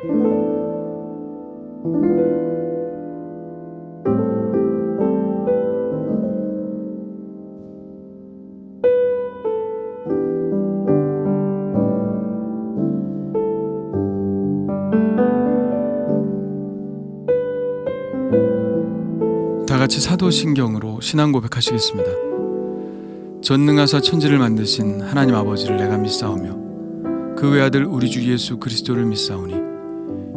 다 같이 사도신경으로 신앙 고백하시겠습니다. 전능하사 천지를 만드신 하나님 아버지를 내가 믿사오며 그 외 아들 우리 주 예수 그리스도를 믿사오니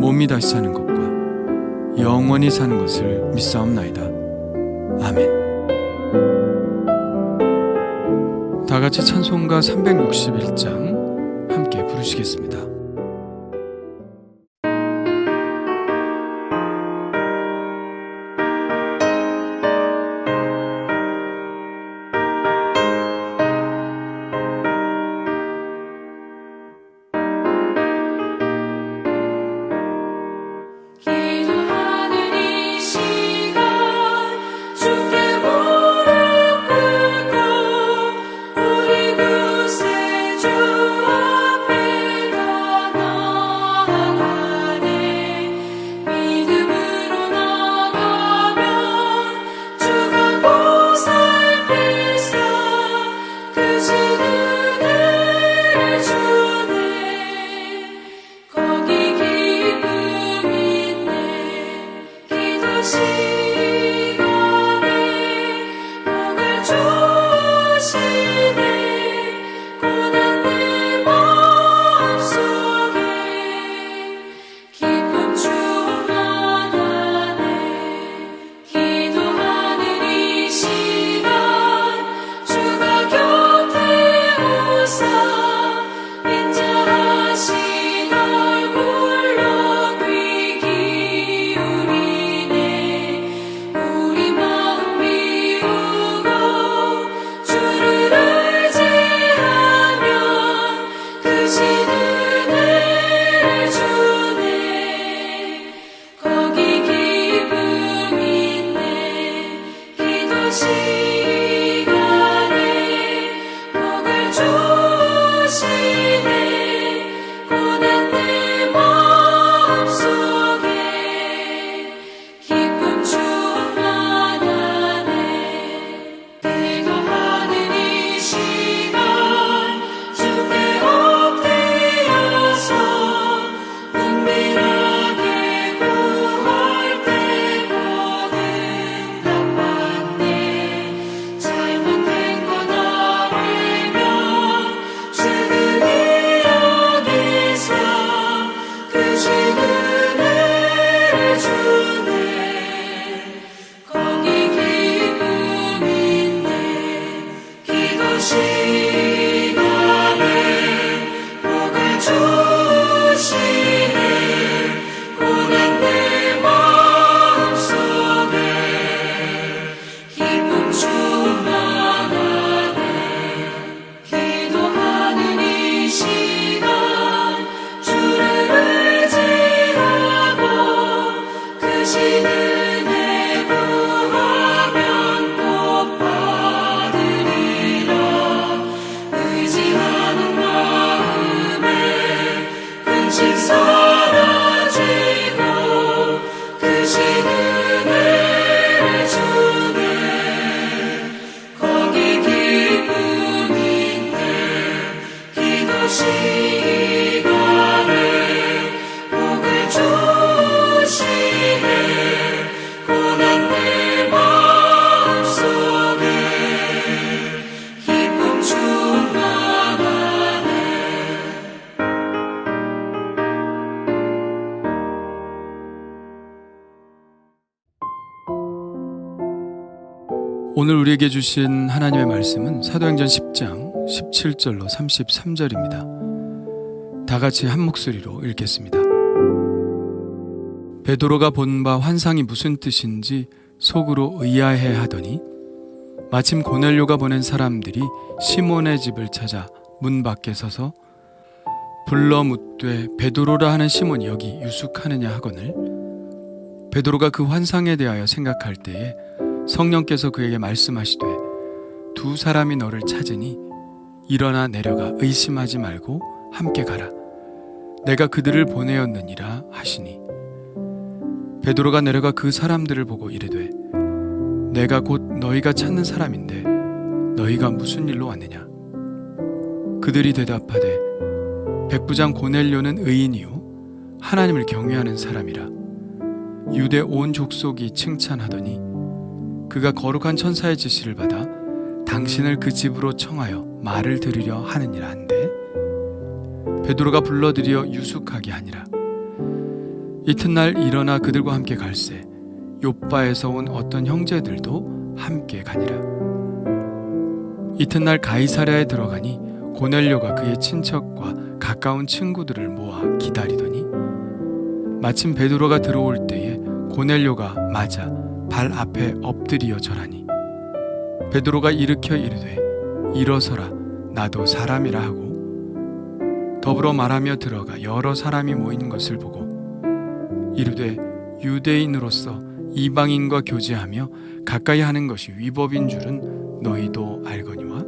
몸이 다시 사는 것과 영원히 사는 것을 믿사옵나이다. 아멘. 다 같이 찬송가 361장 함께 부르시겠습니다. 우리에게 주신 하나님의 말씀은 사도행전 10장 17절로 33절입니다. 다 같이 한 목소리로 읽겠습니다. 베드로가 본 바 환상이 무슨 뜻인지 속으로 의아해 하더니 마침 고넬료가 보낸 사람들이 시몬의 집을 찾아 문 밖에 서서 불러 묻되 베드로라 하는 시몬이 여기 유숙하느냐 하거늘 베드로가 그 환상에 대하여 생각할 때에 성령께서 그에게 말씀하시되 두 사람이 너를 찾으니 일어나 내려가 의심하지 말고 함께 가라. 내가 그들을 보내었느니라 하시니. 베드로가 내려가 그 사람들을 보고 이르되 내가 곧 너희가 찾는 사람인데 너희가 무슨 일로 왔느냐? 그들이 대답하되 백부장 고넬료는 의인이요 하나님을 경외하는 사람이라. 유대 온 족속이 칭찬하더니 그가 거룩한 천사의 지시를 받아 당신을 그 집으로 청하여 말을 들으려 하느니라 한데? 베드로가 불러들여 유숙하게 하니라. 이튿날 일어나 그들과 함께 갈새 요바에서 온 어떤 형제들도 함께 가니라. 이튿날 가이사랴에 들어가니 고넬료가 그의 친척과 가까운 친구들을 모아 기다리더니 마침 베드로가 들어올 때에 고넬료가 맞아 발 앞에 엎드리어 절하니 베드로가 일으켜 이르되 일어서라. 나도 사람이라 하고. 더불어 말하며 들어가 여러 사람이 모인 것을 보고 이르되 유대인으로서 이방인과 교제하며 가까이 하는 것이 위법인 줄은 너희도 알거니와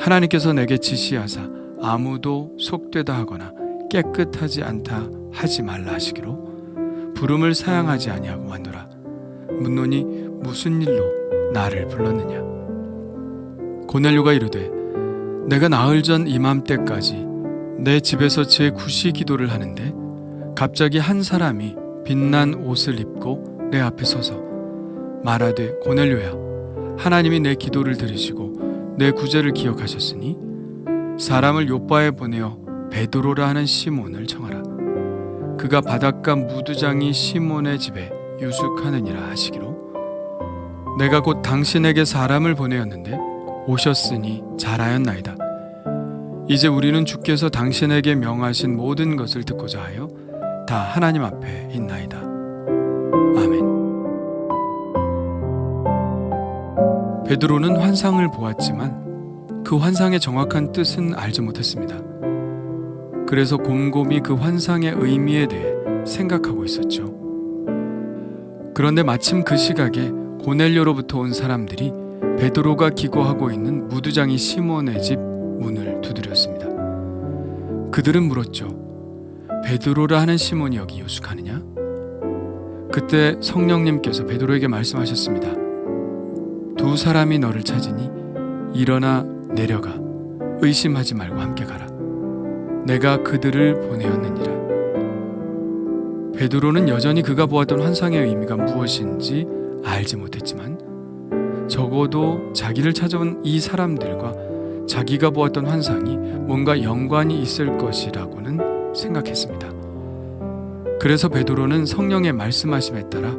하나님께서 내게 지시하사 아무도 속되다 하거나 깨끗하지 않다 하지 말라 하시기로 부름을 사양하지 아니하고 왔노라 묻노니 무슨 일로 나를 불렀느냐? 고넬료가 이르되 내가 나흘 전 이맘때까지 내 집에서 제 구시 기도를 하는데 갑자기 한 사람이 빛난 옷을 입고 내 앞에 서서 말하되 고넬료야 하나님이 내 기도를 들으시고 내 구제를 기억하셨으니 사람을 요바에 보내어 베드로라 하는 시몬을 청하라. 그가 바닷가 무두장이 시몬의 집에 유숙하느니라 하시기로 내가 곧 당신에게 사람을 보내었는데 오셨으니 잘하였나이다 이제 우리는 주께서 당신에게 명하신 모든 것을 듣고자 하여 다 하나님 앞에 있나이다. 아멘. 베드로는 환상을 보았지만 그 환상의 정확한 뜻은 알지 못했습니다. 그래서 곰곰이 그 환상의 의미에 대해 생각하고 있었죠. 그런데 마침 그 시각에 고넬료로부터 온 사람들이 베드로가 기거하고 있는 무두장이 시몬의 집 문을 두드렸습니다. 그들은 물었죠. 베드로라 하는 시몬이 여기 유숙하느냐? 그때 성령님께서 베드로에게 말씀하셨습니다. 두 사람이 너를 찾으니 일어나 내려가 의심하지 말고 함께 가라. 내가 그들을 보내었느니라. 베드로는 여전히 그가 보았던 환상의 의미가 무엇인지 알지 못했지만 적어도 자기를 찾아온 이 사람들과 자기가 보았던 환상이 뭔가 연관이 있을 것이라고는 생각했습니다. 그래서 베드로는 성령의 말씀하심에 따라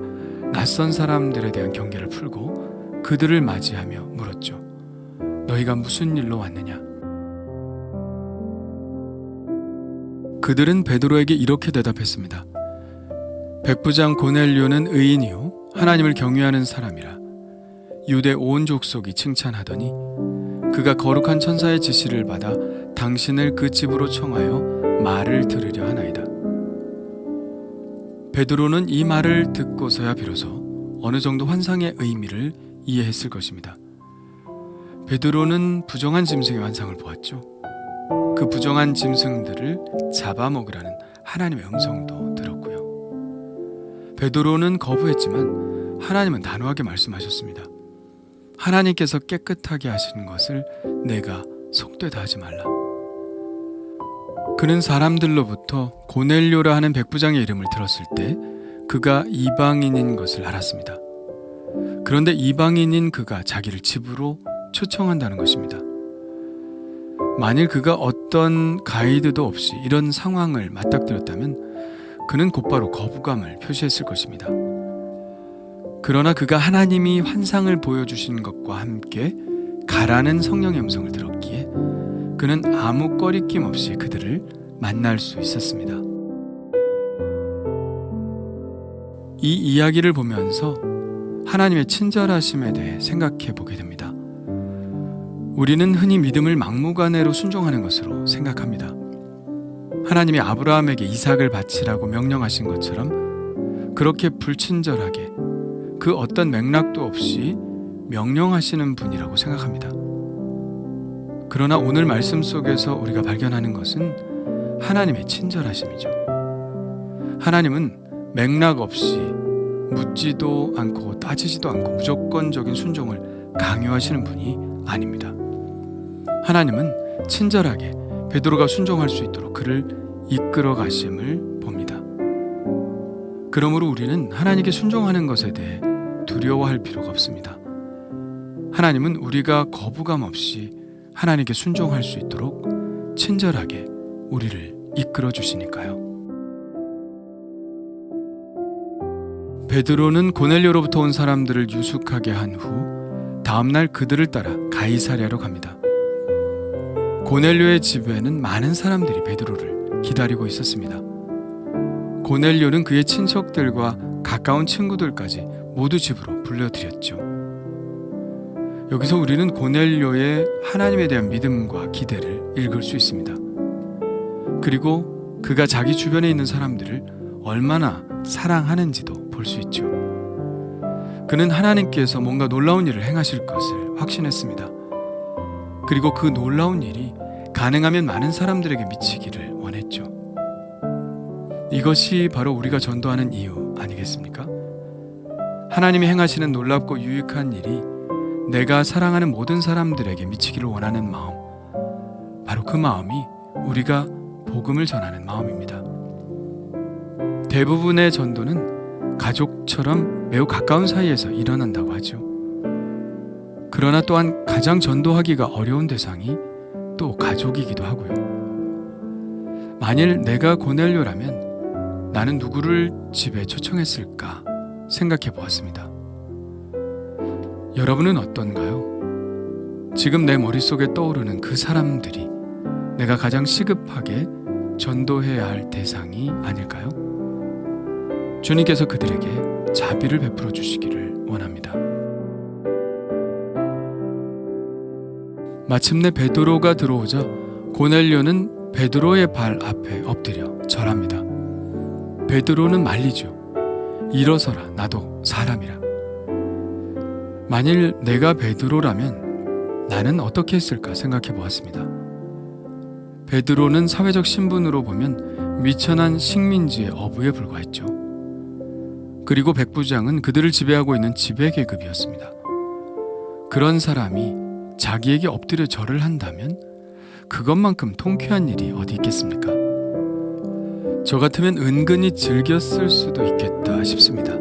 낯선 사람들에 대한 경계를 풀고 그들을 맞이하며 물었죠. 너희가 무슨 일로 왔느냐? 그들은 베드로에게 이렇게 대답했습니다. 백부장 고넬료는 의인이요 하나님을 경외하는 사람이라 유대 온 족속이 칭찬하더니 그가 거룩한 천사의 지시를 받아 당신을 그 집으로 청하여 말을 들으려 하나이다. 베드로는 이 말을 듣고서야 비로소 어느 정도 환상의 의미를 이해했을 것입니다. 베드로는 부정한 짐승의 환상을 보았죠. 그 부정한 짐승들을 잡아먹으라는 하나님의 음성도. 베드로는 거부했지만 하나님은 단호하게 말씀하셨습니다. 하나님께서 깨끗하게 하시는 것을 내가 속되다 하지 말라. 그는 사람들로부터 고넬료라 하는 백부장의 이름을 들었을 때 그가 이방인인 것을 알았습니다. 그런데 이방인인 그가 자기를 집으로 초청한다는 것입니다. 만일 그가 어떤 가이드도 없이 이런 상황을 맞닥뜨렸다면 그는 곧바로 거부감을 표시했을 것입니다. 그러나 그가 하나님이 환상을 보여주신 것과 함께 가라는 성령의 음성을 들었기에 그는 아무 꺼리낌 없이 그들을 만날 수 있었습니다. 이 이야기를 보면서 하나님의 친절하심에 대해 생각해 보게 됩니다. 우리는 흔히 믿음을 막무가내로 순종하는 것으로 생각합니다. 하나님이 아브라함에게 이삭을 바치라고 명령하신 것처럼 그렇게 불친절하게 그 어떤 맥락도 없이 명령하시는 분이라고 생각합니다. 그러나 오늘 말씀 속에서 우리가 발견하는 것은 하나님의 친절하심이죠. 하나님은 맥락 없이 묻지도 않고 따지지도 않고 무조건적인 순종을 강요하시는 분이 아닙니다. 하나님은 친절하게 베드로가 순종할 수 있도록 그를 이끌어 가심을 봅니다. 그러므로 우리는 하나님께 순종하는 것에 대해 두려워할 필요가 없습니다. 하나님은 우리가 거부감 없이 하나님께 순종할 수 있도록 친절하게 우리를 이끌어 주시니까요. 베드로는 고넬료로부터 온 사람들을 유숙하게 한 후 다음날 그들을 따라 가이사랴로 갑니다. 고넬료의 집에는 많은 사람들이 베드로를 기다리고 있었습니다. 고넬료는 그의 친척들과 가까운 친구들까지 모두 집으로 불러들였죠. 여기서 우리는 고넬료의 하나님에 대한 믿음과 기대를 읽을 수 있습니다. 그리고 그가 자기 주변에 있는 사람들을 얼마나 사랑하는지도 볼 수 있죠. 그는 하나님께서 뭔가 놀라운 일을 행하실 것을 확신했습니다. 그리고 그 놀라운 일이 가능하면 많은 사람들에게 미치기를 원했죠. 이것이 바로 우리가 전도하는 이유 아니겠습니까? 하나님이 행하시는 놀랍고 유익한 일이 내가 사랑하는 모든 사람들에게 미치기를 원하는 마음. 바로 그 마음이 우리가 복음을 전하는 마음입니다. 대부분의 전도는 가족처럼 매우 가까운 사이에서 일어난다고 하죠. 그러나 또한 가장 전도하기가 어려운 대상이 또 가족이기도 하고요. 만일 내가 고넬료라면 나는 누구를 집에 초청했을까 생각해 보았습니다. 여러분은 어떤가요? 지금 내 머릿속에 떠오르는 그 사람들이 내가 가장 시급하게 전도해야 할 대상이 아닐까요? 주님께서 그들에게 자비를 베풀어 주시기를 원합니다. 마침내 베드로가 들어오자 고넬료는 베드로의 발 앞에 엎드려 절합니다. 베드로는 말리죠. 일어서라 나도 사람이라. 만일 내가 베드로라면 나는 어떻게 했을까 생각해 보았습니다. 베드로는 사회적 신분으로 보면 미천한 식민지의 어부에 불과했죠. 그리고 백부장은 그들을 지배하고 있는 지배 계급이었습니다. 그런 사람이 자기에게 엎드려 절을 한다면 그것만큼 통쾌한 일이 어디 있겠습니까? 저 같으면 은근히 즐겼을 수도 있겠다 싶습니다.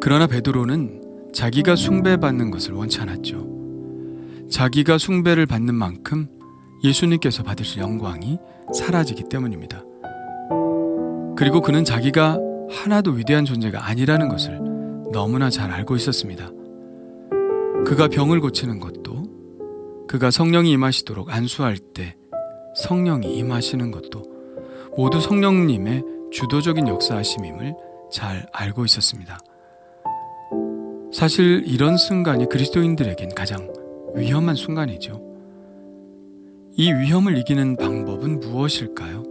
그러나 베드로는 자기가 숭배받는 것을 원치 않았죠. 자기가 숭배를 받는 만큼 예수님께서 받으실 영광이 사라지기 때문입니다. 그리고 그는 자기가 하나도 위대한 존재가 아니라는 것을 너무나 잘 알고 있었습니다. 그가 병을 고치는 것도, 그가 성령이 임하시도록 안수할 때 성령이 임하시는 것도 모두 성령님의 주도적인 역사하심임을 잘 알고 있었습니다. 사실 이런 순간이 그리스도인들에겐 가장 위험한 순간이죠. 이 위험을 이기는 방법은 무엇일까요?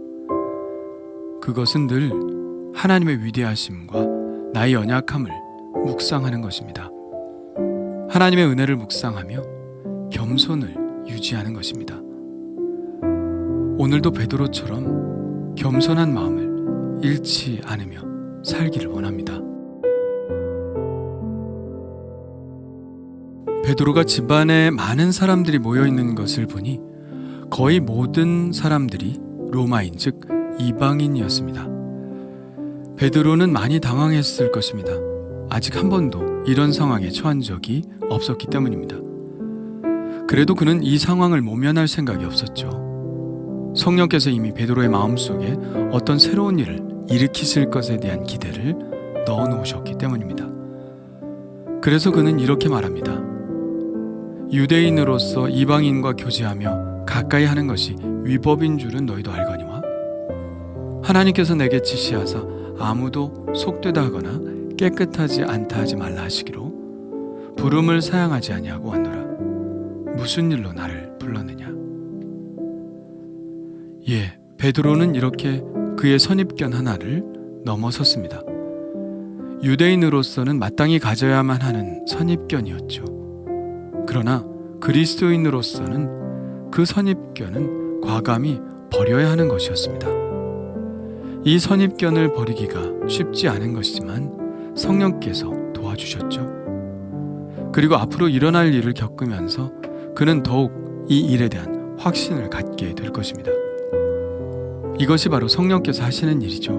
그것은 늘 하나님의 위대하심과 나의 연약함을 묵상하는 것입니다. 하나님의 은혜를 묵상하며 겸손을 유지하는 것입니다. 오늘도 베드로처럼 겸손한 마음을 잃지 않으며 살기를 원합니다. 베드로가 집안에 많은 사람들이 모여 있는 것을 보니 거의 모든 사람들이 로마인 즉 이방인이었습니다. 베드로는 많이 당황했을 것입니다. 아직 한 번도 이런 상황에 처한 적이 없었기 때문입니다. 그래도 그는 이 상황을 모면할 생각이 없었죠. 성령께서 이미 베드로의 마음속에 어떤 새로운 일을 일으키실 것에 대한 기대를 넣어 놓으셨기 때문입니다. 그래서 그는 이렇게 말합니다. 유대인으로서 이방인과 교제하며 가까이 하는 것이 위법인 줄은 너희도 알거니와 하나님께서 내게 지시하사 아무도 속되다 하거나 깨끗하지 않다 하지 말라 하시기로 부름을 사양하지 아니하고 왔노라 무슨 일로 나를 불렀느냐 예 베드로는 이렇게 그의 선입견 하나를 넘어섰습니다 유대인으로서는 마땅히 가져야만 하는 선입견이었죠 그러나 그리스도인으로서는 그 선입견은 과감히 버려야 하는 것이었습니다. 이 선입견을 버리기가 쉽지 않은 것이지만 성령께서 도와주셨죠. 그리고 앞으로 일어날 일을 겪으면서 그는 더욱 이 일에 대한 확신을 갖게 될 것입니다. 이것이 바로 성령께서 하시는 일이죠.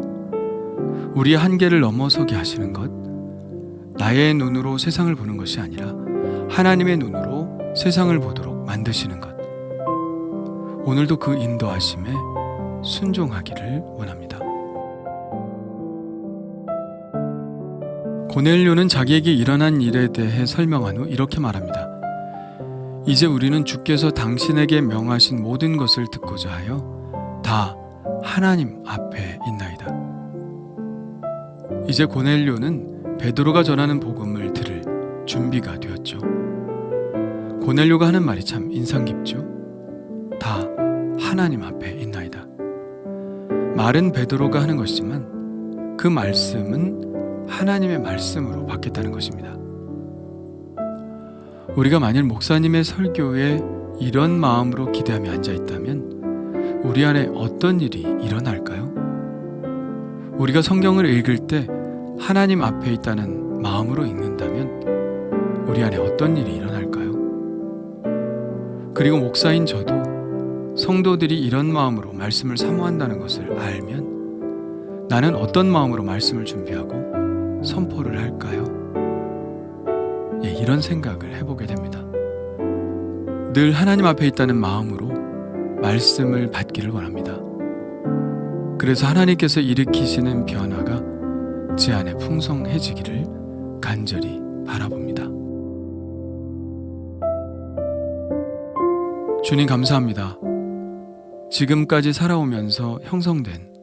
우리의 한계를 넘어서게 하시는 것, 나의 눈으로 세상을 보는 것이 아니라 하나님의 눈으로 세상을 보도록 만드시는 것. 오늘도 그 인도하심에 순종하기를 원합니다. 고넬료는 자기에게 일어난 일에 대해 설명한 후 이렇게 말합니다. 이제 우리는 주께서 당신에게 명하신 모든 것을 듣고자 하여 다 하나님 앞에 있나이다. 이제 고넬료는 베드로가 전하는 복음을 들을 준비가 되었죠. 고넬료가 하는 말이 참 인상 깊죠. 다 하나님 앞에 있나이다. 말은 베드로가 하는 것이지만 그 말씀은 하나님의 말씀으로 바뀌었다는 것입니다. 우리가 만일 목사님의 설교에 이런 마음으로 기대하며 앉아 있다면 우리 안에 어떤 일이 일어날까요? 우리가 성경을 읽을 때 하나님 앞에 있다는 마음으로 읽는다면 우리 안에 어떤 일이 일어날까요? 그리고 목사인 저도 성도들이 이런 마음으로 말씀을 사모한다는 것을 알면 나는 어떤 마음으로 말씀을 준비하고 선포를 할까요? 예, 이런 생각을 해보게 됩니다. 늘 하나님 앞에 있다는 마음으로 말씀을 받기를 원합니다. 그래서 하나님께서 일으키시는 변화가 제 안에 풍성해지기를 간절히 바라봅니다. 주님 감사합니다. 지금까지 살아오면서 형성된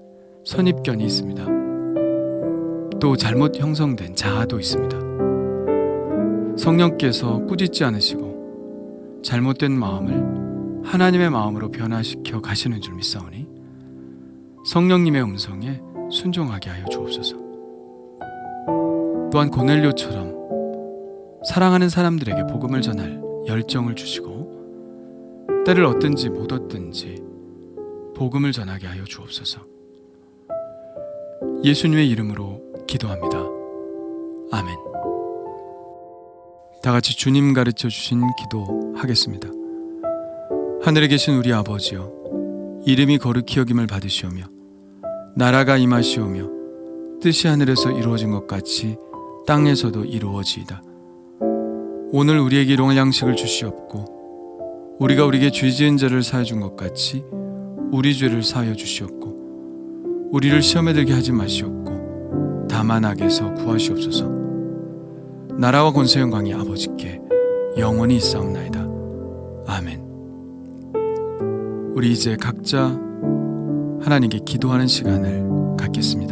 선입견이 있습니다. 또 잘못 형성된 자아도 있습니다. 성령께서 꾸짖지 않으시고 잘못된 마음을 하나님의 마음으로 변화시켜 가시는 줄 믿사오니 성령님의 음성에 순종하게 하여 주옵소서. 또한 고넬료처럼 사랑하는 사람들에게 복음을 전할 열정을 주시고 때를 얻든지 못 얻든지 복음을 전하게 하여 주옵소서. 예수님의 이름으로 기도합니다. 아멘. 다 같이 주님 가르쳐 주신 기도 하겠습니다. 하늘에 계신 우리 아버지여, 이름이 거룩히 여김을 받으시오며, 나라가 임하시오며, 뜻이 하늘에서 이루어진 것 같이 땅에서도 이루어지이다. 오늘 우리에게 일용할 양식을 주시옵고, 우리가 우리에게 죄 지은 자를 사해 준 것 같이 우리 죄를 사하여 주시옵고 우리를 시험에 들게 하지 마시옵고 다만 악에서 구하시옵소서. 나라와 권세 영광이 아버지께 영원히 있사옵나이다. 아멘. 우리 이제 각자 하나님께 기도하는 시간을 갖겠습니다